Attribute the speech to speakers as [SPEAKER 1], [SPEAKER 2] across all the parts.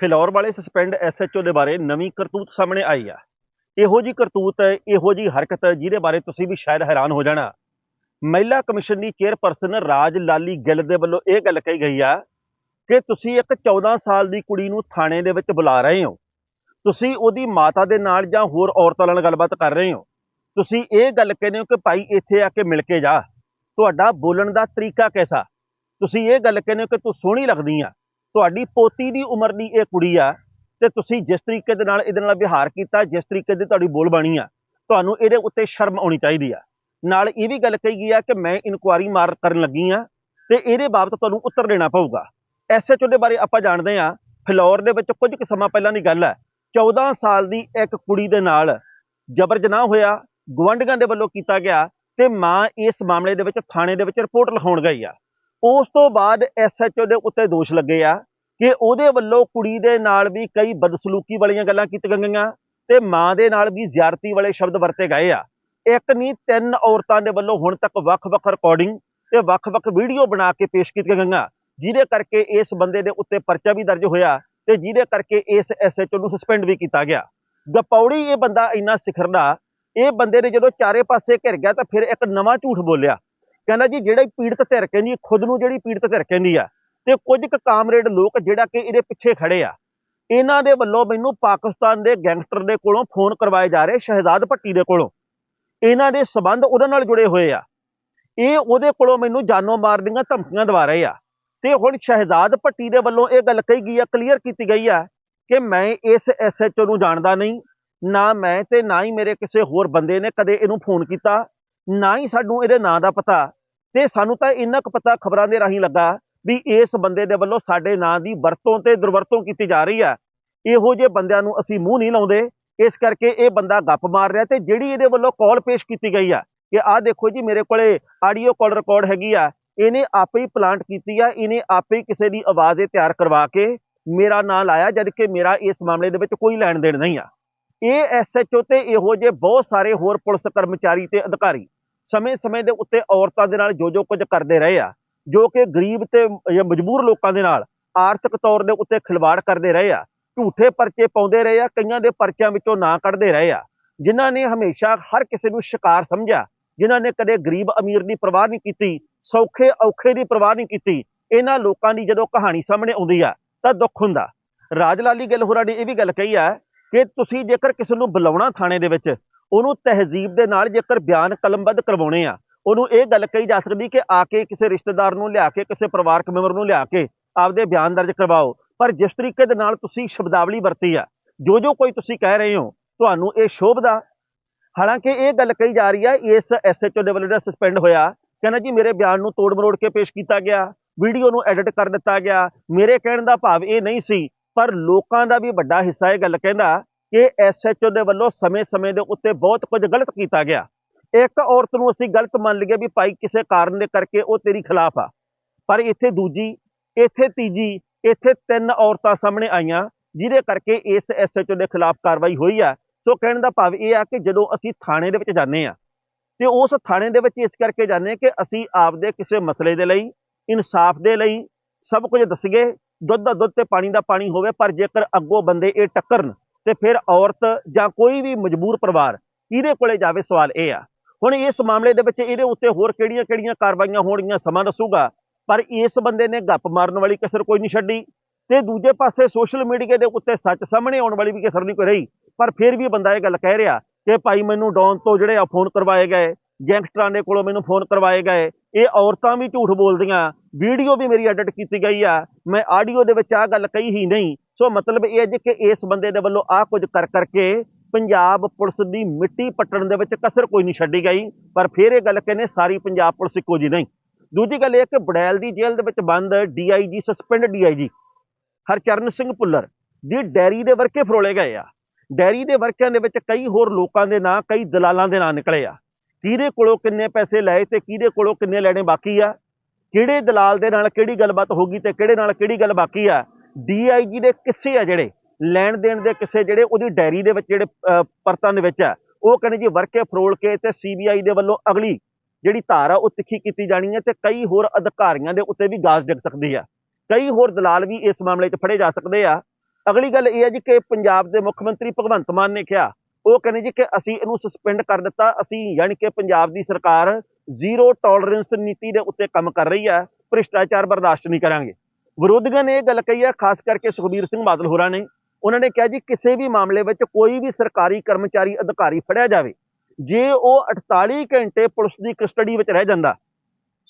[SPEAKER 1] ਫਿਲੌਰ ਵਾਲੇ suspend SHO ਦੇ ਬਾਰੇ ਨਵੀਂ ਕਰਤੂਤ ਸਾਹਮਣੇ ਆਈ ਆ। ਇਹੋ ਜੀ ਕਰਤੂਤ, ਇਹੋ ਜੀ ਹਰਕਤ ਜਿਹਦੇ ਬਾਰੇ ਤੁਸੀਂ ਵੀ ਸ਼ਾਇਦ ਹੈਰਾਨ ਹੋ ਜਾਣਾ। ਮਹਿਲਾ ਕਮਿਸ਼ਨ ਦੀ ਚੇਅਰਪਰਸਨ ਰਾਜ ਲਾਲੀ ਗਿੱਲ ਦੇ ਵੱਲੋਂ ਇਹ ਗੱਲ ਕਹੀ ਗਈ ਆ ਕਿ ਤੁਸੀਂ ਇੱਕ 14 ਸਾਲ ਦੀ ਕੁੜੀ ਨੂੰ ਥਾਣੇ ਦੇ ਵਿੱਚ ਬੁਲਾ ਰਹੇ ਹੋ। ਤੁਸੀਂ ਉਹਦੀ ਮਾਤਾ ਦੇ ਨਾਲ ਜਾਂ ਹੋਰ ਔਰਤਾਂ ਨਾਲ ਗੱਲਬਾਤ ਕਰ ਰਹੇ ਹੋ। ਤੁਸੀਂ ਇਹ ਗੱਲ ਕਹਿੰਦੇ ਹੋ ਕਿ ਭਾਈ ਇੱਥੇ ਆ ਕੇ ਮਿਲ ਕੇ ਜਾ। ਤੁਹਾਡਾ ਬੋਲਣ ਦਾ ਤਰੀਕਾ ਕਿਹਦਾ? ਤੁਸੀਂ ਇਹ ਗੱਲ ਕਹਿੰਦੇ ਹੋ ਕਿ ਤੂੰ ਸੋਹਣੀ ਲੱਗਦੀ ਆ। ਤੁਹਾਡੀ ਪੋਤੀ ਦੀ ਉਮਰ ਦੀ ਇਹ ਕੁੜੀ ਆ ਤੇ ਤੁਸੀਂ ਜਿਸ ਤਰੀਕੇ ਦੇ ਨਾਲ ਇਹਦੇ ਨਾਲ ਵਿਹਾਰ ਕੀਤਾ, ਜਿਸ ਤਰੀਕੇ ਦੀ ਤੁਹਾਡੀ ਬੋਲ ਬਾਣੀ ਆ, ਤੁਹਾਨੂੰ ਇਹਦੇ ਉੱਤੇ ਸ਼ਰਮ ਆਉਣੀ ਚਾਹੀਦੀ ਆ। ਨਾਲ ਇਹ ਵੀ ਗੱਲ ਕਹੀ ਗਈ ਆ ਕਿ ਮੈਂ ਇਨਕੁਆਰੀ ਮਾਰ ਕਰਨ ਲੱਗੀ ਆ ਤੇ ਇਹਦੇ ਬਾਬਤ ਤੁਹਾਨੂੰ ਉੱਤਰ ਦੇਣਾ ਪਊਗਾ। ਐਸਐਚਓ ਦੇ ਬਾਰੇ ਆਪਾਂ ਜਾਣਦੇ ਆ, ਫਿਲੌਰ ਦੇ ਵਿੱਚ ਕੁਝ ਕੁ ਸਮਾਂ ਪਹਿਲਾਂ ਦੀ ਗੱਲ ਹੈ 14 ਸਾਲ ਦੀ ਇੱਕ ਕੁੜੀ ਦੇ ਨਾਲ ਜਬਰ ਜਨਾਹ ਹੋਇਆ, ਗੁਆਂਢੀਆਂ ਦੇ ਵੱਲੋਂ ਕੀਤਾ ਗਿਆ ਤੇ ਮਾਂ ਇਸ ਮਾਮਲੇ ਦੇ ਵਿੱਚ ਥਾਣੇ ਦੇ ਵਿੱਚ ਰਿਪੋਰਟ ਲਿਖਾਉਣ ਗਈ ਆ। ਉਸ ਤੋਂ ਬਾਅਦ ਐਸਐਚਓ ਦੇ ਉੱਤੇ ਦੋਸ਼ ਲੱਗੇ ਆ ਕਿ ਉਹਦੇ ਵੱਲੋਂ ਕੁੜੀ ਦੇ ਨਾਲ ਵੀ ਕਈ ਬਦਸਲੂਕੀ ਵਾਲੀਆਂ ਗੱਲਾਂ ਕੀਤੀਆਂ ਗਈਆਂ ਤੇ ਮਾਂ ਦੇ ਨਾਲ ਵੀ ਜ਼ਿਆਰਤੀ ਵਾਲੇ ਸ਼ਬਦ ਵਰਤੇ ਗਏ ਆ। ਇੱਕ ਨਹੀਂ, ਤਿੰਨ ਔਰਤਾਂ ਦੇ ਵੱਲੋਂ ਹੁਣ ਤੱਕ ਵੱਖ-ਵੱਖ ਰਿਕਾਰਡਿੰਗ ਤੇ ਵੱਖ-ਵੱਖ ਵੀਡੀਓ ਬਣਾ ਕੇ ਪੇਸ਼ ਕੀਤੀਆਂ ਗਈਆਂ, ਜਿਹਦੇ ਕਰਕੇ ਇਸ ਬੰਦੇ ਦੇ ਉੱਤੇ ਪਰਚਾ ਵੀ ਦਰਜ ਹੋਇਆ ਤੇ ਜਿਹਦੇ ਕਰਕੇ ਇਸ ਐਸਐਚਓ ਨੂੰ ਸਸਪੈਂਡ ਵੀ ਕੀਤਾ ਗਿਆ। ਗਪੌੜੀ ਇਹ ਬੰਦਾ ਇੰਨਾ ਸਿਖਰਦਾ, ਇਹ ਬੰਦੇ ਨੇ ਜਦੋਂ ਚਾਰੇ ਪਾਸੇ ਘਿਰ ਗਿਆ ਤਾਂ ਫਿਰ ਇੱਕ ਨਵਾਂ ਝੂਠ ਬੋਲਿਆ। ਕਹਿੰਦਾ ਜੀ ਜਿਹੜੇ ਪੀੜਤ ਧਿਰ ਕਹਿੰਦੀ ਖੁਦ ਨੂੰ ਜਿਹੜੀ ਪੀੜਤ ਧਿਰ ਕਹਿੰਦੀ ਆ, ਤੇ ਕੁਝ ਕੁ ਕਾਮਰੇਡ ਲੋਕ ਜਿਹੜਾ ਕਿ ਇਹਦੇ ਪਿੱਛੇ ਖੜੇ ਆ। ਇਹਨਾਂ ਦੇ ਵੱਲੋਂ ਮੈਨੂੰ ਪਾਕਿਸਤਾਨ ਦੇ ਗੈਂਗਸਟਰ ਦੇ ਕੋਲੋਂ ਫੋਨ ਕਰਵਾਏ ਜਾ ਰਹੇ, ਸ਼ਹਿਜ਼ਾਦ ਭੱਟੀ ਦੇ ਕੋਲੋਂ। ਇਹਨਾਂ ਦੇ ਸਬੰਧ ਉਹਦੇ ਨਾਲ ਜੁੜੇ ਹੋਏ ਆ। ਇਹ ਉਹਦੇ ਕੋਲੋਂ ਮੈਨੂੰ ਜਾਨੋਂ ਮਾਰ ਦੀਆਂ ਧਮਕੀਆਂ ਦਵਾ ਰਹੇ ਆ। ਤੇ ਹੁਣ ਸ਼ਹਿਜ਼ਾਦ ਭੱਟੀ ਦੇ ਵੱਲੋਂ ਇਹ ਗੱਲ ਕਹੀ ਗਈ ਆ ਕਲੀਅਰ ਕੀਤੀ ਗਈ ਆ ਕਿ ਮੈਂ ਇਸ ਐਸਐਚਓ ਨੂੰ ਜਾਣਦਾ ਨਹੀਂ, ਨਾ ਮੈਂ ਤੇ ਨਾ ਹੀ ਮੇਰੇ ਕਿਸੇ ਹੋਰ ਬੰਦੇ ਨੇ ਕਦੇ ਇਹਨੂੰ ਫੋਨ ਕੀਤਾ। ਨਾ ਹੀ ਸਾਨੂੰ ਇਹਦੇ ਨਾਂ ਦਾ ਪਤਾ ਤੇ ਸਾਨੂੰ ਤਾਂ ਇੰਨਾ ਕੁ ਪਤਾ ਖਬਰਾਂ ਦੇ ਰਾਹੀਂ ਲੱਗਾ ਵੀ ਇਸ ਬੰਦੇ ਦੇ ਵੱਲੋਂ ਸਾਡੇ ਨਾਂ ਦੀ ਵਰਤੋਂ ਤੇ ਦੁਰਵਰਤੋਂ ਕੀਤੀ ਜਾ ਰਹੀ ਆ। ਇਹੋ ਜਿਹੇ ਬੰਦਿਆਂ ਨੂੰ ਅਸੀਂ ਮੂੰਹ ਨਹੀਂ ਲਾਉਂਦੇ। ਇਸ ਕਰਕੇ ਇਹ ਬੰਦਾ ਗੱਪ ਮਾਰ ਰਿਹਾ ਤੇ ਜਿਹੜੀ ਇਹਦੇ ਵੱਲੋਂ ਕਾਲ ਪੇਸ਼ ਕੀਤੀ ਗਈ ਆ ਕਿ ਆਹ ਦੇਖੋ ਜੀ ਮੇਰੇ ਕੋਲੇ ਆਡੀਓ ਕਾਲ ਰਿਕਾਰਡ ਹੈਗੀ ਆ, ਇਹਨੇ ਆਪੇ ਹੀ ਪਲਾਂਟ ਕੀਤੀ ਆ, ਇਹਨੇ ਆਪੇ ਹੀ ਕਿਸੇ ਦੀ ਆਵਾਜ਼ ਇਹ ਤਿਆਰ ਕਰਵਾ ਕੇ ਮੇਰਾ ਨਾਂ ਲਾਇਆ ਜਦ ਕਿ ਮੇਰਾ ਇਸ ਮਾਮਲੇ ਦੇ ਵਿੱਚ ਕੋਈ ਲੈਣ ਦੇਣ ਨਹੀਂ ਆ। ਇਹ ਐਸਐਚਓ ਤੇ ਇਹੋ ਜਿਹੇ ਬਹੁਤ ਸਾਰੇ ਹੋਰ ਪੁਲਿਸ ਕਰਮਚਾਰੀ ਤੇ ਅਧਿਕਾਰੀ ਸਮੇਂ-ਸਮੇਂ ਦੇ ਉੱਤੇ ਔਰਤਾਂ ਦੇ ਨਾਲ ਜੋ ਜੋ ਕੁਝ ਕਰਦੇ ਰਹੇ ਆ, ਜੋ ਕਿ ਗਰੀਬ ਤੇ ਮਜਬੂਰ ਲੋਕਾਂ ਦੇ ਨਾਲ ਆਰਥਿਕ ਤੌਰ ਦੇ ਉੱਤੇ ਖਿਲਵਾੜ ਕਰਦੇ ਰਹੇ ਆ, ਝੂਠੇ ਪਰਚੇ ਪਾਉਂਦੇ ਰਹੇ ਆ, ਕਈਆਂ ਦੇ ਪਰਚਿਆਂ ਵਿੱਚੋਂ ਨਾਂ ਕੱਢਦੇ ਰਹੇ ਆ, ਜਿਨ੍ਹਾਂ ਨੇ ਹਮੇਸ਼ਾ ਹਰ ਕਿਸੇ ਨੂੰ ਸ਼ਿਕਾਰ ਸਮਝਿਆ, ਜਿਨ੍ਹਾਂ ਨੇ ਕਦੇ ਗਰੀਬ ਅਮੀਰ ਦੀ ਪਰਵਾਹ ਨਹੀਂ ਕੀਤੀ, ਸੌਖੇ ਔਖੇ ਦੀ ਪਰਵਾਹ ਨਹੀਂ ਕੀਤੀ, ਇਹਨਾਂ ਲੋਕਾਂ ਦੀ ਜਦੋਂ ਕਹਾਣੀ ਸਾਹਮਣੇ ਆਉਂਦੀ ਆ, ਤਾਂ ਦੁੱਖ ਹੁੰਦਾ। ਰਾਜ ਲਾਲੀ ਗਿੱਲ ਹੋਰਾਂ ਨੇ ਇਹ ਵੀ ਗੱਲ ਕਹੀ ਆ ਕਿ ਤੁਸੀਂ ਜੇਕਰ ਕਿਸੇ ਨੂੰ ਬੁਲਾਉਣਾ ਥਾਣੇ ਦੇ ਵਿੱਚ ਉਹਨੂੰ ਤਹਿਜ਼ੀਬ ਦੇ ਨਾਲ ਜੇਕਰ ਬਿਆਨ ਕਲਮਬੱਧ ਕਰਵਾਉਣੇ ਆ, ਉਹਨੂੰ ਇਹ ਗੱਲ ਕਹੀ ਜਾ ਸਕਦੀ ਕਿ ਆ ਕੇ ਕਿਸੇ ਰਿਸ਼ਤੇਦਾਰ ਨੂੰ ਲਿਆ ਕੇ, ਕਿਸੇ ਪਰਿਵਾਰਕ ਮੈਂਬਰ ਨੂੰ ਲਿਆ ਕੇ ਆਪਦੇ ਬਿਆਨ ਦਰਜ ਕਰਵਾਓ। ਪਰ ਜਿਸ ਤਰੀਕੇ ਦੇ ਨਾਲ ਤੁਸੀਂ ਸ਼ਬਦਾਵਲੀ ਵਰਤੀ ਆ ਜੋ ਜੋ ਕੋਈ ਤੁਸੀਂ ਕਹਿ ਰਹੇ ਹੋ, ਤੁਹਾਨੂੰ ਇਹ ਸ਼ੋਭਦਾ ਹਾਲਾਂਕਿ ਇਹ ਗੱਲ ਕਹੀ ਜਾ ਰਹੀ ਹੈ ਇਸ ਐਸਐਚਓ ਦੇ ਵੱਲੋਂ ਜਿਹੜਾ ਸਸਪੈਂਡ ਹੋਇਆ, ਕਹਿੰਦਾ ਜੀ ਮੇਰੇ ਬਿਆਨ ਨੂੰ ਤੋੜ ਮਰੋੜ ਕੇ ਪੇਸ਼ ਕੀਤਾ ਗਿਆ, ਵੀਡੀਓ ਨੂੰ ਐਡਿਟ ਕਰ ਦਿੱਤਾ ਗਿਆ। ਮੇਰੇ ਕਹਿਣ ਦਾ ਭਾਵ ਇਹ ਨਹੀਂ ਸੀ, ਪਰ ਲੋਕਾਂ ਦਾ ਵੀ ਵੱਡਾ ਹਿੱਸਾ ਇਹ ਗੱਲ ਕਹਿੰਦਾ ਕਿ ਐਸਐਚਓ ਦੇ ਵੱਲੋਂ ਸਮੇਂ-ਸਮੇਂ ਦੇ ਉੱਤੇ ਬਹੁਤ ਕੁਝ ਗਲਤ ਕੀਤਾ ਗਿਆ। ਇੱਕ ਔਰਤ ਨੂੰ ਅਸੀਂ ਗਲਤ ਮੰਨ ਲਈਏ ਵੀ ਭਾਈ ਕਿਸੇ ਕਾਰਨ ਦੇ ਕਰਕੇ ਉਹ ਤੇਰੀ ਖਿਲਾਫ ਆ। ਪਰ ਇੱਥੇ ਦੂਜੀ, ਇੱਥੇ ਤੀਜੀ, ਇੱਥੇ ਤਿੰਨ ਔਰਤਾਂ ਸਾਹਮਣੇ ਆਈਆਂ, ਜਿਹਦੇ ਕਰਕੇ ਇਸ ਐਸਐਚਓ ਦੇ ਖਿਲਾਫ ਕਾਰਵਾਈ ਹੋਈ ਆ। ਸੋ ਕਹਿਣ ਦਾ ਭਾਵ ਇਹ ਆ ਕਿ ਜਦੋਂ ਅਸੀਂ ਥਾਣੇ ਦੇ ਵਿੱਚ ਜਾਂਦੇ ਆ, ਤੇ ਉਸ ਥਾਣੇ ਦੇ ਵਿੱਚ ਇਸ ਕਰਕੇ ਜਾਂਦੇ ਹਾਂ ਕਿ ਅਸੀਂ ਆਪਦੇ ਕਿਸੇ ਮਸਲੇ ਦੇ ਲਈ, ਇਨਸਾਫ ਦੇ ਲਈ ਸਭ ਕੁਝ ਦੱਸੀਏ, ਦੁੱਧ ਦਾ ਦੁੱਧ ਤੇ ਪਾਣੀ ਦਾ ਪਾਣੀ ਹੋਵੇ, ਪਰ ਜੇਕਰ ਅੱਗੋਂ ਬੰਦੇ ਇਹ ਟੱਕਰਨ ਤੇ ਫਿਰ ਔਰਤ ਜਾਂ ਕੋਈ ਵੀ ਮਜਬੂਰ ਪਰਿਵਾਰ ਇਹਦੇ ਕੋਲੇ ਜਾਵੇ, ਸਵਾਲ ਇਹ ਆ। ਹੁਣ ਇਸ ਮਾਮਲੇ ਦੇ ਵਿੱਚ ਇਹਦੇ ਉੱਤੇ ਹੋਰ ਕਿਹੜੀਆਂ-ਕਿਹੜੀਆਂ ਕਾਰਵਾਈਆਂ ਹੋਣਗੀਆਂ ਸਮਾਂ ਦੱਸੂਗਾ, ਪਰ ਇਸ ਬੰਦੇ ਨੇ ਗੱਪ ਮਾਰਨ ਵਾਲੀ ਕਸਰ ਕੋਈ ਨਹੀਂ ਛੱਡੀ ਤੇ ਦੂਜੇ ਪਾਸੇ ਸੋਸ਼ਲ ਮੀਡੀਆ ਦੇ ਉੱਤੇ ਸੱਚ ਸਾਹਮਣੇ ਆਉਣ ਵਾਲੀ ਵੀ ਕਸਰ ਨਹੀਂ ਕੋਈ ਰਹੀ, ਪਰ ਫਿਰ ਵੀ ਬੰਦਾ ਇਹ ਗੱਲ ਕਹਿ ਰਿਹਾ ਕਿ ਭਾਈ ਮੈਨੂੰ ਡੌਨ ਤੋਂ ਜਿਹੜੇ ਆ ਫੋਨ ਕਰਵਾਏ ਗਏ, ਗੈਂਗਸਟਰਾਂ ਦੇ ਕੋਲੋਂ ਮੈਨੂੰ ਫੋਨ ਕਰਵਾਏ ਗਏ, ਇਹ ਔਰਤਾਂ ਵੀ ਝੂਠ ਬੋਲਦੀਆਂ, ਵੀਡੀਓ ਵੀ ਮੇਰੀ ਐਡਿਟ ਕੀਤੀ ਗਈ ਆ, ਮੈਂ ਆਡੀਓ ਦੇ ਵਿੱਚ ਆ ਗੱਲ ਕਹੀ ਹੀ ਨਹੀਂ ਸੋ ਮਤਲਬ ਇਹ ਹੈ ਜੀ ਕਿ ਇਸ ਬੰਦੇ ਦੇ ਵੱਲੋਂ ਆ ਕੁਝ ਕਰ ਕਰਕੇ ਪੰਜਾਬ ਪੁਲਿਸ ਦੀ ਮਿੱਟੀ ਪੱਟਣ ਦੇ ਵਿੱਚ ਕਸਰ ਕੋਈ ਨਹੀਂ ਛੱਡੀ ਗਈ, ਪਰ ਫਿਰ ਇਹ ਗੱਲ ਕਹਿੰਦੇ ਸਾਰੀ ਪੰਜਾਬ ਪੁਲਿਸ ਇੱਕੋ ਜੀ ਨਹੀਂ। ਦੂਜੀ ਗੱਲ ਇਹ ਕਿ ਬੜੈਲ ਦੀ ਜੇਲ੍ਹ ਦੇ ਵਿੱਚ ਬੰਦ DIG suspend DIG, Harcharan Singh Bhullar ਦੀ ਡੈਰੀ ਦੇ ਵਰਕੇ ਫਰੋਲੇ ਗਏ ਆ। ਡੈਰੀ ਦੇ ਵਰਕਿਆਂ ਦੇ ਵਿੱਚ ਕਈ ਹੋਰ ਲੋਕਾਂ ਦੇ ਨਾਂ, ਕਈ ਦਲਾਲਾਂ ਦੇ ਨਾਂ ਨਿਕਲੇ ਆ। ਕਿਹਦੇ ਕੋਲੋਂ ਕਿੰਨੇ ਪੈਸੇ ਲਏ ਤੇ ਕਿਹਦੇ ਕੋਲੋਂ ਕਿੰਨੇ ਲੈਣੇ ਬਾਕੀ ਆ? ਕਿਹੜੇ ਦਲਾਲ ਦੇ ਨਾਲ ਕਿਹੜੀ ਗੱਲਬਾਤ ਹੋਗੀ ਤੇ ਕਿਹੜੇ ਨਾਲ ਕਿਹੜੀ ਗੱਲ ਬਾਕੀ ਆ? ਡੀਆਈਜੀ ਦੇ ਕਿੱਸੇ ਆ ਜਿਹੜੇ? ਲੈਣ ਦੇਣ ਦੇ ਕਿੱਸੇ ਜਿਹੜੇ? ਉਹਦੀ ਡਾਇਰੀ ਦੇ ਵਿੱਚ ਜਿਹੜੇ ਪਰਤਾਂ ਦੇ ਵਿੱਚ ਆ। ਉਹ ਕਹਿੰਦੇ ਜੀ, ਵਰਕੇ ਫਰੋਲ ਕੇ ਤੇ ਸੀਬੀਆਈ ਦੇ ਵੱਲੋਂ ਅਗਲੀ ਜਿਹੜੀ ਧਾਰ ਆ ਉਹ ਤਿੱਖੀ ਕੀਤੀ ਜਾਣੀ ਹੈ ਤੇ ਕਈ ਹੋਰ ਅਧਿਕਾਰੀਆਂ ਦੇ ਉੱਤੇ ਵੀ ਗਾਜ਼ ਡਿੱਗ ਸਕਦੀ ਆ। ਕਈ ਹੋਰ ਦਲਾਲ ਵੀ ਇਸ ਮਾਮਲੇ 'ਚ ਫੜੇ ਜਾ ਸਕਦੇ ਆ। ਅਗਲੀ ਗੱਲ ਇਹ ਹੈ ਜੀ ਕਿ ਪੰਜਾਬ ਦੇ ਮੁੱਖ ਮੰਤਰੀ ਭਗਵੰਤ ਮਾਨ ਨੇ ਕਿਹਾ, ਉਹ ਕਹਿੰਦੇ ਜੀ ਕਿ ਅਸੀਂ ਇਹਨੂੰ ਸਸਪੈਂਡ ਕਰ ਦਿੱਤਾ। ਅਸੀਂ ਯਾਨੀ ਕਿ ਪੰਜਾਬ ਦੀ ਸਰਕਾਰ ਜ਼ੀਰੋ ਟੋਲਰੈਂਸ ਨੀਤੀ ਦੇ ਉੱਤੇ ਕੰਮ ਕਰ ਰਹੀ ਹੈ ਭ੍ਰਿਸ਼ਟਾਚਾਰ ਬਰਦਾਸ਼ਤ ਨਹੀਂ ਕਰਾਂਗੇ। ਵਿਰੋਧੀਆਂ ਨੇ ਇਹ ਗੱਲ ਕਹੀ ਹੈ, ਖਾਸ ਕਰਕੇ ਸੁਖਬੀਰ ਸਿੰਘ ਬਾਦਲ ਹੋਰਾਂ ਨੇ। ਉਹਨਾਂ ਨੇ ਕਿਹਾ ਜੀ, ਕਿਸੇ ਵੀ ਮਾਮਲੇ ਵਿੱਚ ਕੋਈ ਵੀ ਸਰਕਾਰੀ ਕਰਮਚਾਰੀ ਅਧਿਕਾਰੀ ਫੜਿਆ ਜਾਵੇ, ਜੇ ਉਹ 48 ਘੰਟੇ ਪੁਲਿਸ ਦੀ ਕਸਟਡੀ ਵਿੱਚ ਰਹਿ ਜਾਂਦਾ,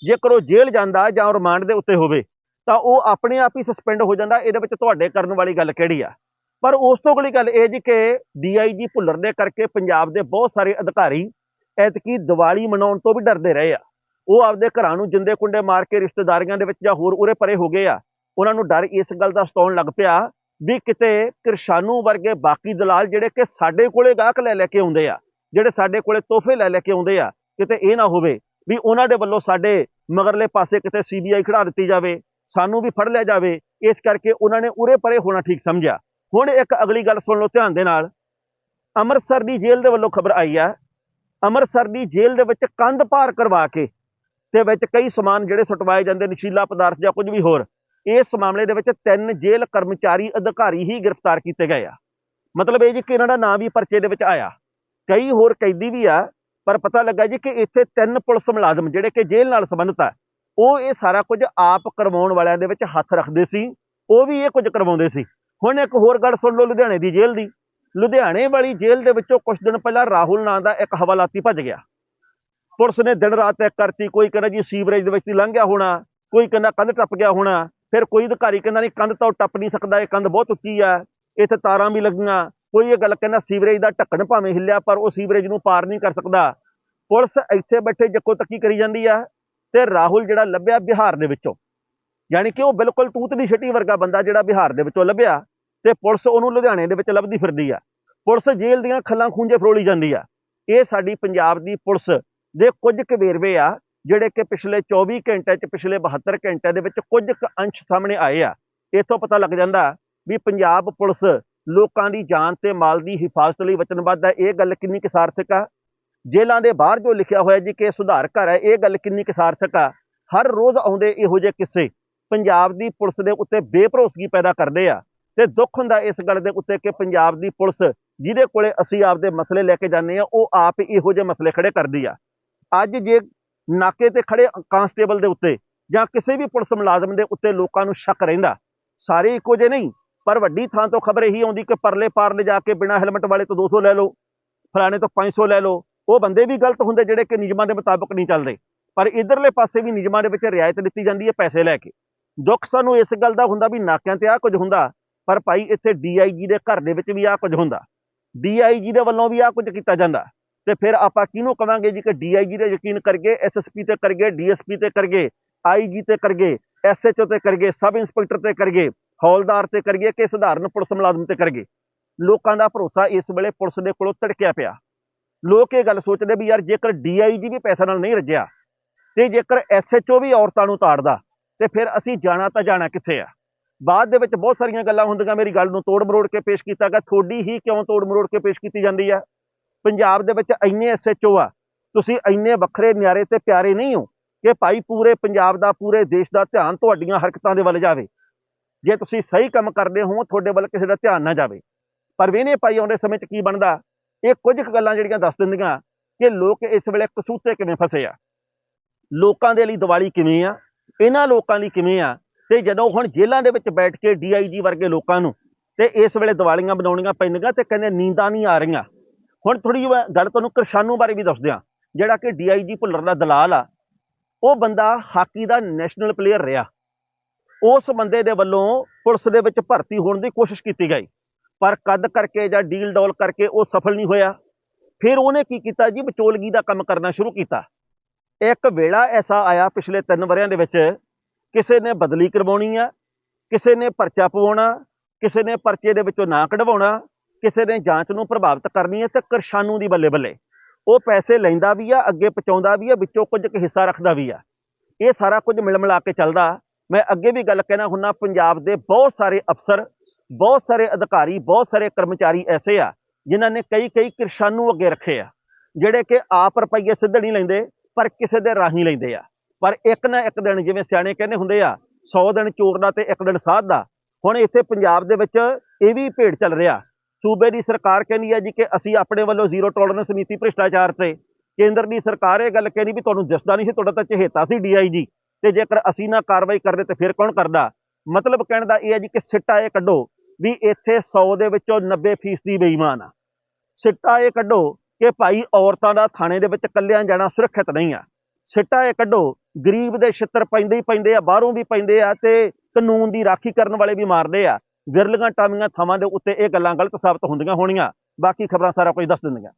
[SPEAKER 1] ਜੇਕਰ ਉਹ ਜੇਲ੍ਹ ਜਾਂਦਾ ਜਾਂ ਰਿਮਾਂਡ ਦੇ ਉੱਤੇ ਹੋਵੇ, ਤਾਂ ਉਹ ਆਪਣੇ ਆਪ ਹੀ ਸਸਪੈਂਡ ਹੋ ਜਾਂਦਾ। ਇਹਦੇ ਵਿੱਚ ਤੁਹਾਡੇ ਕਰਨ ਵਾਲੀ ਗੱਲ ਕਿਹੜੀ ਆ? ਪਰ ਉਸ ਤੋਂ ਅਗਲੀ ਗੱਲ ਇਹ ਜੀ ਕਿ ਡੀਆਈਜੀ ਭੁੱਲਰ ਦੇ ਕਰਕੇ ਪੰਜਾਬ ਦੇ ਬਹੁਤ ਸਾਰੇ ਅਧਿਕਾਰੀ ਐਤਕੀ ਦੀਵਾਲੀ ਮਨਾਉਣ ਤੋਂ ਵੀ ਡਰਦੇ ਰਹੇ ਆ। ਉਹ ਆਪਦੇ ਘਰਾਂ ਨੂੰ ਜਿੰਦੇ ਕੁੰਡੇ ਮਾਰ ਕੇ ਰਿਸ਼ਤੇਦਾਰੀਆਂ ਦੇ ਵਿੱਚ ਜਾਂ ਹੋਰ ਉਰੇ ਪਰੇ ਹੋ ਗਏ ਆ। ਉਹਨਾਂ ਨੂੰ ਡਰ ਇਸ ਗੱਲ ਦਾ ਸਤਾਉਣ ਲੱਗ ਪਿਆ ਵੀ ਕਿਤੇ ਕਿਰਸ਼ਾਨੂ ਵਰਗੇ ਬਾਕੀ ਦਲਾਲ ਜਿਹੜੇ ਕਿ ਸਾਡੇ ਕੋਲੇ ਗਾਹਕ ਲੈ ਲੈ ਕੇ ਆਉਂਦੇ ਆ, ਜਿਹੜੇ ਸਾਡੇ ਕੋਲੇ ਤੋਹਫੇ ਲੈ ਲੈ ਕੇ ਆਉਂਦੇ ਆ, ਕਿਤੇ ਇਹ ਨਾ ਹੋਵੇ ਵੀ ਉਹਨਾਂ ਦੇ ਵੱਲੋਂ ਸਾਡੇ ਮਗਰਲੇ ਪਾਸੇ ਕਿਤੇ ਸੀਬੀਆਈ ਖੜਾ ਦਿੱਤੀ ਜਾਵੇ, ਸਾਨੂੰ ਵੀ ਫੜ ਲਿਆ ਜਾਵੇ, ਇਸ ਕਰਕੇ ਉਹਨਾਂ ਨੇ ਉਰੇ ਪਰੇ ਹੋਣਾ ਠੀਕ ਸਮਝਿਆ। ਹੁਣ ਇੱਕ ਅਗਲੀ ਗੱਲ ਸੁਣ ਲਓ ਧਿਆਨ ਦੇ ਨਾਲ। ਅੰਮ੍ਰਿਤਸਰ ਦੀ ਜੇਲ੍ਹ ਦੇ ਵੱਲੋਂ ਖਬਰ ਆਈ ਆ। ਅੰਮ੍ਰਿਤਸਰ ਦੀ ਜੇਲ੍ਹ ਦੇ ਵਿੱਚ ਕੰਧ ਪਾਰ ਕਰਵਾ ਕੇ ਤੇ ਵਿੱਚ ਕਈ ਸਮਾਨ ਜਿਹੜੇ ਸੁਟਵਾਏ ਜਾਂਦੇ, ਨਸ਼ੀਲਾ ਪਦਾਰਥ ਜਾਂ ਕੁਝ ਵੀ ਹੋਰ। ਇਸ ਮਾਮਲੇ ਦੇ ਵਿੱਚ ਤਿੰਨ ਜੇਲ੍ਹ ਕਰਮਚਾਰੀ ਅਧਿਕਾਰੀ ਹੀ ਗ੍ਰਿਫਤਾਰ ਕੀਤੇ ਗਏ ਆ। ਮਤਲਬ ਇਹ ਜੀ ਕਿ ਇਹਨਾਂ ਦਾ ਨਾਂ ਵੀ ਪਰਚੇ ਦੇ ਵਿੱਚ ਆਇਆ। ਕਈ ਹੋਰ ਕੈਦੀ ਵੀ ਆ, ਪਰ ਪਤਾ ਲੱਗਾ ਜੀ ਕਿ ਇੱਥੇ ਤਿੰਨ ਪੁਲਿਸ ਮੁਲਾਜ਼ਮ ਜਿਹੜੇ ਕਿ ਜੇਲ੍ਹ ਨਾਲ ਸੰਬੰਧਿਤ ਆ, ਉਹ ਇਹ ਸਾਰਾ ਕੁਝ ਆਪ ਕਰਵਾਉਣ ਵਾਲਿਆਂ ਦੇ ਵਿੱਚ ਹੱਥ ਰੱਖਦੇ ਸੀ, ਉਹ ਵੀ ਇਹ ਕੁਝ ਕਰਵਾਉਂਦੇ ਸੀ। ਹੁਣ ਇੱਕ ਹੋਰ ਗੱਲ ਸੁਣ ਲਓ ਲੁਧਿਆਣੇ ਦੀ ਜੇਲ੍ਹ ਦੀ। ਲੁਧਿਆਣੇ ਵਾਲੀ ਜੇਲ੍ਹ ਦੇ ਵਿੱਚੋਂ ਕੁਝ ਦਿਨ ਪਹਿਲਾਂ ਰਾਹੁਲ ਨਾਂ ਦਾ ਇੱਕ ਹਵਾਲਾਤੀ ਭੱਜ ਗਿਆ। ਪੁਲਿਸ ਨੇ ਦਿਨ ਰਾਤ ਤੈਕ ਕਰਤੀ, ਕੋਈ ਕਹਿੰਦਾ ਜੀ ਸੀਵਰੇਜ ਦੇ ਵਿੱਚ ਦੀ ਲੰਘ ਗਿਆ ਹੋਣਾ, ਕੋਈ ਕਹਿੰਦਾ ਕੰਧ ਟੱਪ ਗਿਆ ਹੋਣਾ ਫਿਰ ਕੋਈ ਅਧਿਕਾਰੀ ਕਹਿੰਦਾ ਨਹੀਂ, ਕੰਧ ਤੋਂ ਟੱਪ ਨਹੀਂ ਸਕਦਾ, ਇਹ ਕੰਧ ਬਹੁਤ ਉੱਚੀ ਆ, ਇੱਥੇ ਤਾਰਾਂ ਵੀ ਲੱਗੀਆਂ। ਕੋਈ ਇਹ ਗੱਲ ਕਹਿੰਦਾ ਸੀਵਰੇਜ ਦਾ ਢੱਕਣ ਭਾਵੇਂ ਹਿੱਲਿਆ, ਪਰ ਉਹ ਸੀਵਰੇਜ ਨੂੰ ਪਾਰ ਨਹੀਂ ਕਰ ਸਕਦਾ। ਪੁਲਿਸ ਇੱਥੇ ਬੈਠੇ ਜੱਕੋ ਤੱਕੀ ਕਰੀ ਜਾਂਦੀ ਆ ਤੇ ਰਾਹੁਲ ਜਿਹੜਾ ਲੱਭਿਆ ਬਿਹਾਰ ਦੇ ਵਿੱਚੋਂ, ਯਾਨੀ ਕਿ ਉਹ ਬਿਲਕੁਲ ਤੂਤ ਦੀ ਛਟੀ ਵਰਗਾ ਬੰਦਾ ਜਿਹੜਾ ਬਿਹਾਰ ਦੇ ਵਿੱਚੋਂ ਲੱਭਿਆ ਤੇ ਪੁਲਿਸ ਉਹਨੂੰ ਲੁਧਿਆਣੇ ਦੇ ਵਿੱਚ ਲੱਭਦੀ ਫਿਰਦੀ ਆ। ਪੁਲਿਸ ਜੇਲ੍ਹ ਦੀਆਂ ਖੱਲਾਂ ਖੂੰਜੇ ਫਰੋਲੀ ਜਾਂਦੀ ਆ। ਇਹ ਸਾਡੀ ਪੰਜਾਬ ਦੀ ਪੁਲਿਸ ਦੇ ਕੁਝ ਕੁ ਵੇਰਵੇ ਆ ਜਿਹੜੇ ਕਿ ਪਿਛਲੇ 24 ਘੰਟੇ ਚ, ਪਿਛਲੇ 72 ਘੰਟੇ ਦੇ ਵਿੱਚ ਕੁਝ ਕੁ ਅੰਸ਼ ਸਾਹਮਣੇ ਆਏ ਆ, ਇਥੋਂ ਪਤਾ ਲੱਗ ਜਾਂਦਾ ਵੀ ਪੰਜਾਬ ਪੁਲਿਸ ਲੋਕਾਂ ਦੀ ਜਾਨ ਤੇ ਮਾਲ ਦੀ ਹਿਫਾਜ਼ਤ ਲਈ ਵਚਨਬੱਧ ਹੈ ਇਹ ਗੱਲ ਕਿੰਨੀ ਕੁ ਸਾਰਥਕ ਆ? ਜੇਲ੍ਹਾਂ ਦੇ ਬਾਹਰ ਜੋ ਲਿਖਿਆ ਹੋਇਆ ਜੀ ਕਿ ਸੁਧਾਰ ਘਰ ਹੈ ਇਹ ਗੱਲ ਕਿੰਨੀ ਕੁ ਸਾਰਥਕ ਆ? ਹਰ ਰੋਜ਼ ਆਉਂਦੇ ਇਹੋ ਜਿਹੇ ਕਿੱਸੇ। ਪੰਜਾਬ ਦੀ ਪੁਲਿਸ ਦੇ ਉੱਤੇ ਬੇਭਰੋਸਗੀ ਪੈਦਾ ਕਰਦੇ ਆ ਤੇ ਦੁੱਖ ਹੁੰਦਾ ਇਸ ਗੱਲ ਦੇ ਉੱਤੇ ਕਿ ਪੰਜਾਬ ਦੀ ਪੁਲਿਸ ਜਿਹਦੇ ਕੋਲੇ ਅਸੀਂ ਆਪਦੇ ਮਸਲੇ ਲੈ ਕੇ ਜਾਂਦੇ ਆ, ਉਹ ਆਪ ਇਹੋ ਜਿਹੇ ਮਸਲੇ ਖੜੇ ਕਰਦੀ ਆ। ਅੱਜ ਜੇ ਨਾਕੇ ਤੇ ਖੜੇ ਕਾਂਸਟੇਬਲ ਦੇ ਉੱਤੇ ਜਾਂ ਕਿਸੇ ਵੀ ਪੁਲਿਸ ਮੁਲਾਜ਼ਮ ਦੇ ਉੱਤੇ ਲੋਕਾਂ ਨੂੰ ਸ਼ੱਕ ਰਹਿੰਦਾ। ਸਾਰੇ ਇੱਕੋ ਜਿਹੇ ਨਹੀਂ, ਪਰ ਵੱਡੀ ਥਾਂ ਤੋਂ ਖਬਰ ਇਹੀ ਆਉਂਦੀ ਕਿ ਪਰਲੇ ਪਾਰ ਲੈ ਜਾ ਕੇ ਬਿਨਾਂ ਹੈਲਮਟ ਵਾਲੇ ਤੋਂ 200 ਲੈ ਲਓ, ਫਲਾਣੇ ਤੋਂ 500 ਲੈ ਲਓ। ਉਹ ਬੰਦੇ ਵੀ ਗਲਤ ਹੁੰਦੇ ਜਿਹੜੇ ਕਿ ਨਿਯਮਾਂ ਦੇ ਮੁਤਾਬਕ ਨਹੀਂ ਚੱਲਦੇ। ਪਰ ਇਧਰਲੇ ਪਾਸੇ ਵੀ ਨਿਯਮਾਂ ਦੇ ਵਿੱਚ ਰਿਆਇਤ ਦਿੱਤੀ ਜਾਂਦੀ ਹੈ ਪੈਸੇ ਲੈ ਕੇ। ਦੁੱਖ ਸਾਨੂੰ ਇਸ ਗੱਲ ਦਾ ਹੁੰਦਾ ਵੀ ਨਾਕਿਆਂ ਤੇ ਆ ਕੁਝ ਹੁੰਦਾ, ਪਰ ਭਾਈ ਇੱਥੇ ਡੀਆਈਜੀ ਦੇ ਘਰ ਦੇ ਵਿੱਚ ਵੀ ਆ ਕੁਝ ਹੁੰਦਾ। ਡੀਆਈਜੀ ਦੇ ਵੱਲੋਂ ਵੀ ਆ ਕੁਝ ਕੀਤਾ ਜਾਂਦਾ। ਤੇ ਫਿਰ ਆਪਾਂ ਕਿਹਨੂੰ ਕਵਾਂਗੇ ਜੀ ਕਿ ਡੀਆਈਜੀ ਤੇ ਯਕੀਨ ਕਰਗੇ ਐਸਐਸਪੀ ਤੇ ਕਰਗੇ ਡੀਐਸਪੀ ਤੇ ਕਰਗੇ ਆਈਜੀ ਤੇ ਕਰਗੇ ਐਸਐਚਓ ਤੇ ਕਰਗੇ ਸਬ ਇੰਸਪੈਕਟਰ ਤੇ ਕਰਗੇ ਹੌਲਦਾਰ ਤੇ ਕਰਗੇ ਕਿ ਸਧਾਰਨ ਪੁਲਿਸ ਮੁਲਾਜ਼ਮ ਤੇ ਕਰਗੇ ਲੋਕਾਂ ਦਾ ਭਰੋਸਾ ਇਸ ਵੇਲੇ ਪੁਲਿਸ ਦੇ ਕੋਲੋਂ ਧੜਕਿਆ ਪਿਆ। ਲੋਕ ਇਹ ਗੱਲ ਸੋਚਦੇ ਵੀ ਯਾਰ ਜੇਕਰ ਡੀਆਈਜੀ ਵੀ ਪੈਸਾ ਨਾਲ ਨਹੀਂ ਰੱਜਿਆ ਤੇ ਜੇਕਰ ਐਸਐਚਓ ਵੀ ਔਰਤਾਂ ਨੂੰ ਤਾੜਦਾ ਤੇ ਫਿਰ ਅਸੀਂ ਜਾਣਾ ਤਾਂ ਜਾਣਾ ਕਿੱਥੇ ਆ? ਬਾਅਦ ਦੇ ਵਿੱਚ ਬਹੁਤ ਸਾਰੀਆਂ ਗੱਲਾਂ ਹੁੰਦੀਆਂ, ਮੇਰੀ ਗੱਲ ਨੂੰ ਤੋੜ ਮਰੋੜ ਕੇ ਪੇਸ਼ ਕੀਤਾ ਗਿਆ। ਤੁਹਾਡੀ ਹੀ ਕਿਉਂ ਤੋੜ ਮਰੋੜ ਕੇ ਪੇਸ਼ ਕੀਤੀ ਜਾਂਦੀ ਆ? ਪੰਜਾਬ ਦੇ ਵਿੱਚ ਇੰਨੇ ਐਸਐਚਓ ਆ, ਤੁਸੀਂ ਇੰਨੇ ਵੱਖਰੇ ਨਿਆਰੇ ਤੇ ਪਿਆਰੇ ਨਹੀਂ ਹੋ ਕਿ ਭਾਈ ਪੂਰੇ ਪੰਜਾਬ ਦਾ, ਪੂਰੇ ਦੇਸ਼ ਦਾ ਧਿਆਨ ਤੁਹਾਡੀਆਂ ਹਰਕਤਾਂ ਦੇ ਵੱਲ ਜਾਵੇ। ਜੇ ਤੁਸੀਂ ਸਹੀ ਕੰਮ ਕਰਦੇ ਹੋ, ਤੁਹਾਡੇ ਵੱਲ ਕਿਸੇ ਦਾ ਧਿਆਨ ਨਾ ਜਾਵੇ। ਪਰ ਵੇਨੇ ਭਾਈ ਆਉਂਦੇ ਸਮੇਂ 'ਚ ਕੀ ਬਣਦਾ? ਇਹ ਕੁਝ ਕੁ ਗੱਲਾਂ ਜਿਹੜੀਆਂ ਦੱਸ ਦਿੰਦੀਆਂ ਕਿ ਲੋਕ ਇਸ ਵੇਲੇ ਕਸੂਤੇ ਕਿਵੇਂ ਫਸੇ ਆ। ਲੋਕਾਂ ਦੇ ਲਈ ਦੀਵਾਲੀ ਕਿਵੇਂ ਆ? ਇਹਨਾਂ ਲੋਕਾਂ ਲਈ ਕਿਵੇਂ ਆ? ਤੇ ਜਦੋਂ ਹੁਣ ਜੇਲ੍ਹਾਂ ਦੇ ਵਿੱਚ ਬੈਠ ਕੇ ਡੀਆਈਜੀ ਵਰਗੇ ਲੋਕਾਂ ਨੂੰ ਤੇ ਇਸ ਵੇਲੇ ਦੀਵਾਲੀਆਂ ਬਣਾਉਣੀਆਂ ਪੈਂਦੀਆਂ ਤੇ ਕਹਿੰਦੇ ਨੀਂਦਾਂ ਨਹੀਂ ਆ ਰਹੀਆਂ। ਹੁਣ ਥੋੜੀ ਜਿਹੀ ਮੈਂ ਗੱਲ ਤੁਹਾਨੂੰ ਕਿਰਸ਼ਾਨੂ ਬਾਰੇ ਵੀ ਦੱਸ ਦਿਆਂ ਜਿਹੜਾ ਕਿ ਡੀਆਈਜੀ ਭੁੱਲਰ ਦਾ ਦਲਾਲ ਆ, ਉਹ ਬੰਦਾ ਹਾਕੀ ਦਾ ਨੈਸ਼ਨਲ ਪਲੇਅਰ ਰਿਹਾ। ਉਸ ਬੰਦੇ ਦੇ ਵੱਲੋਂ ਪੁਲਿਸ ਦੇ ਵਿੱਚ ਭਰਤੀ ਹੋਣ ਦੀ ਕੋਸ਼ਿਸ਼ ਕੀਤੀ ਗਈ। ਪਰ ਕੱਦ ਕਰਕੇ ਜਾਂ ਡੀਲ ਡੋਲ ਕਰਕੇ ਉਹ ਸਫਲ ਨਹੀਂ ਹੋਇਆ। ਫਿਰ ਉਹਨੇ ਕੀ ਕੀਤਾ ਜੀ? ਵਿਚੋਲਗੀ ਦਾ ਕੰਮ ਕਰਨਾ ਸ਼ੁਰੂ ਕੀਤਾ। ਇੱਕ ਵੇਲਾ ਐਸਾ ਆਇਆ ਪਿਛਲੇ 3 ਵਰਿਆਂ ਦੇ ਵਿੱਚ, ਕਿਸੇ ਨੇ ਬਦਲੀ ਕਰਵਾਉਣੀ ਆ, ਕਿਸੇ ਨੇ ਪਰਚਾ ਪਵਾਉਣਾ, ਕਿਸੇ ਨੇ ਪਰਚੇ ਦੇ ਵਿੱਚੋਂ ਨਾਂ ਕਢਵਾਉਣਾ ਕਿਸੇ ਨੇ ਜਾਂਚ ਨੂੰ ਪ੍ਰਭਾਵਿਤ ਕਰਨੀ ਹੈ ਤੇ ਕਰਸ਼ਾਨੂ ਦੀ ਬੱਲੇ ਬੱਲੇ। ਉਹ ਪੈਸੇ ਲੈਂਦਾ ਵੀ ਆ, ਅੱਗੇ ਪਹੁੰਚਾਉਂਦਾ ਵੀ ਆ, ਵਿੱਚੋਂ ਕੁਝ ਕੁ ਹਿੱਸਾ ਰੱਖਦਾ ਵੀ ਆ। ਇਹ ਸਾਰਾ ਕੁਝ ਮਿਲ ਮਿਲਾ ਕੇ ਚੱਲਦਾ। ਮੈਂ ਅੱਗੇ ਵੀ ਗੱਲ ਕਹਿਣਾ ਹੁੰਨਾ, ਪੰਜਾਬ ਦੇ ਬਹੁਤ ਸਾਰੇ ਅਫਸਰ, ਬਹੁਤ ਸਾਰੇ ਅਧਿਕਾਰੀ, ਬਹੁਤ ਸਾਰੇ ਕਰਮਚਾਰੀ ਐਸੇ ਆ, ਜਿਨ੍ਹਾਂ ਨੇ ਕਈ ਕਈ ਕਿਰਸ਼ਾਨੂ ਅੱਗੇ ਰੱਖੇ ਆ, ਜਿਹੜੇ ਕਿ ਆਪ ਰੁਪਈਏ ਸਿੱਧੇ ਨਹੀਂ ਲੈਂਦੇ, ਪਰ ਕਿਸੇ ਦੇ ਰਾਹੀਂ ਲੈਂਦੇ ਆ। ਪਰ ਇੱਕ ਨਾ ਇੱਕ ਦਿਨ, ਜਿਵੇਂ ਸਿਆਣੇ ਕਹਿੰਦੇ ਹੁੰਦੇ ਆ 100 ਦਿਨ ਚੋਰ ਦਾ ਤੇ ਇੱਕ ਦਿਨ ਸਾਧ ਦਾ, ਹੁਣ ਇੱਥੇ ਪੰਜਾਬ ਦੇ ਵਿੱਚ ਇਹ ਵੀ ਭੇਡ ਚੱਲ ਰਿਹਾ। ਸੂਬੇ ਦੀ ਸਰਕਾਰ ਕਹਿੰਦੀ ਹੈ ਜੀ ਕਿ ਅਸੀਂ ਆਪਣੇ ਵੱਲੋਂ ਜ਼ੀਰੋ ਟੋਲਰੈਂਸ ਨੀਤੀ ਭ੍ਰਿਸ਼ਟਾਚਾਰ ਤੇ। ਕੇਂਦਰ ਦੀ ਸਰਕਾਰ ਇਹ ਗੱਲ ਕਹਿੰਦੀ ਵੀ ਤੁਹਾਨੂੰ ਦਿਸਦਾ ਨਹੀਂ ਸੀ, ਤੁਹਾਡਾ ਤਾਂ ਚਹੇਤਾ ਸੀ ਡੀਆਈਜੀ ਤੇ ਜੇਕਰ ਅਸੀਂ ਨਾ ਕਾਰਵਾਈ ਕਰਦੇ ਤੇ ਫਿਰ ਕੌਣ ਕਰਦਾ? ਮਤਲਬ ਕਹਿਣ ਦਾ ਇਹ ਹੈ ਜੀ ਕਿ ਸਿੱਟਾ ਇਹ ਕੱਢੋ ਵੀ ਇੱਥੇ 100 ਦੇ ਵਿੱਚੋਂ 90% ਬੇਈਮਾਨ ਆ। ਸਿੱਟਾ ਇਹ ਕੱਢੋ ਕਿ ਭਾਈ ਔਰਤਾਂ ਦਾ ਥਾਣੇ ਦੇ ਵਿੱਚ ਇਕੱਲਿਆਂ ਜਾਣਾ ਸੁਰੱਖਿਅਤ ਨਹੀਂ ਆ। ਸਿੱਟਾ ਇਹ ਕੱਢੋ, ਗਰੀਬ ਦੇ ਛਿੱਤਰ ਪੈਂਦੇ ਹੀ ਪੈਂਦੇ ਆ, ਬਾਹਰੋਂ ਵੀ ਪੈਂਦੇ ਆ ਤੇ ਕਾਨੂੰਨ ਦੀ ਰਾਖੀ ਕਰਨ ਵਾਲੇ ਵੀ ਮਾਰਦੇ ਆ। ਵਿਰਲੀਆਂ ਟਾਮੀਆਂ ਥਾਵਾਂ ਦੇ ਉੱਤੇ ਇਹ ਗੱਲਾਂ ਗਲਤ ਸਾਬਤ ਹੁੰਦੀਆਂ ਹੋਣੀਆਂ। ਬਾਕੀ ਖਬਰਾਂ ਸਾਰਾ ਕੁਝ ਦੱਸ ਦਿੰਦੀਆਂ।